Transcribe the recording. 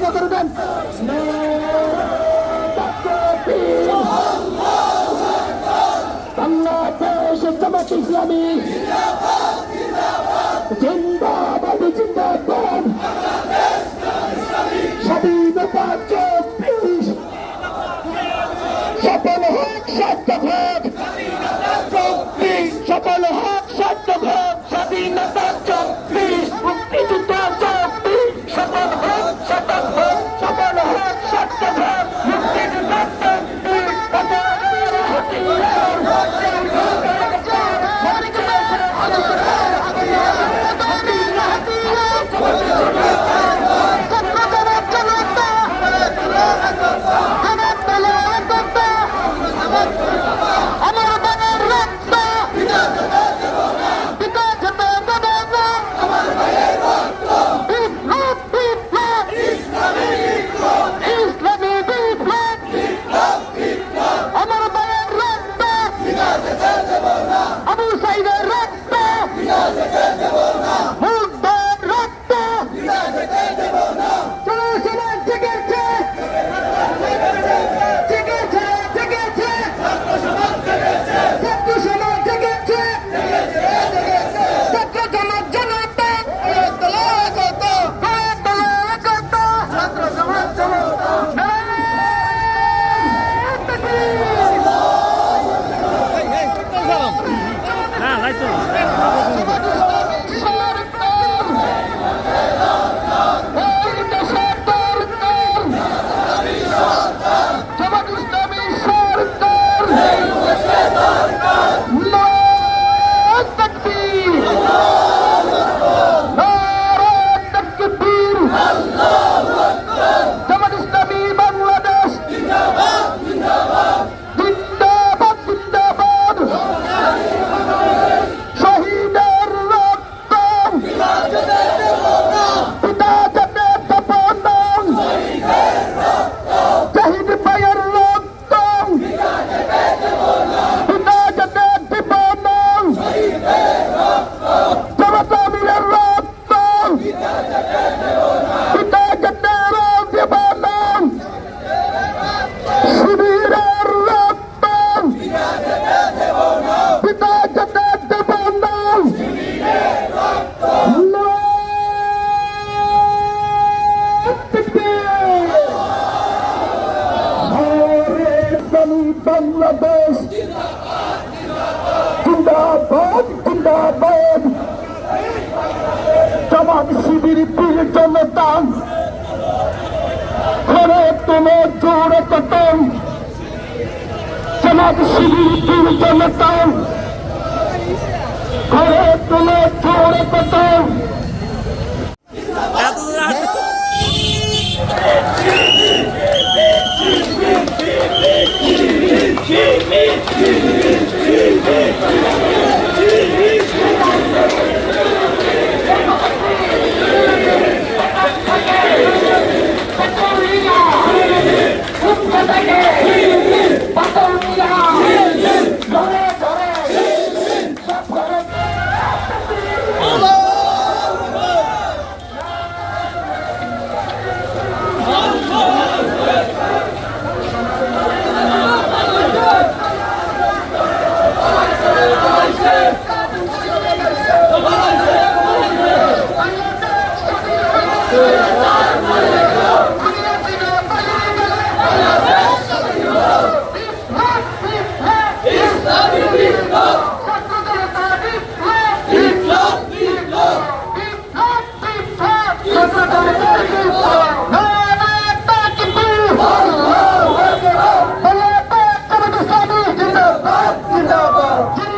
থেকে করবেন বাংলাদেশ জামাত ইসলামী জিন্দাবাদ জিন্দাবাদ স্বাধীনতা চব্বিশ সফল তাই তো? বাংলাদেশ জিন্দাবাদ জিন্দাবাদ। জামাত শিবির বীর জনতা, ঘরে তুমি জোরে কতম জামাত শিবির বীর জনতা, ঘরে তুমি জোরে কতম Thank. জিন্দাবাদ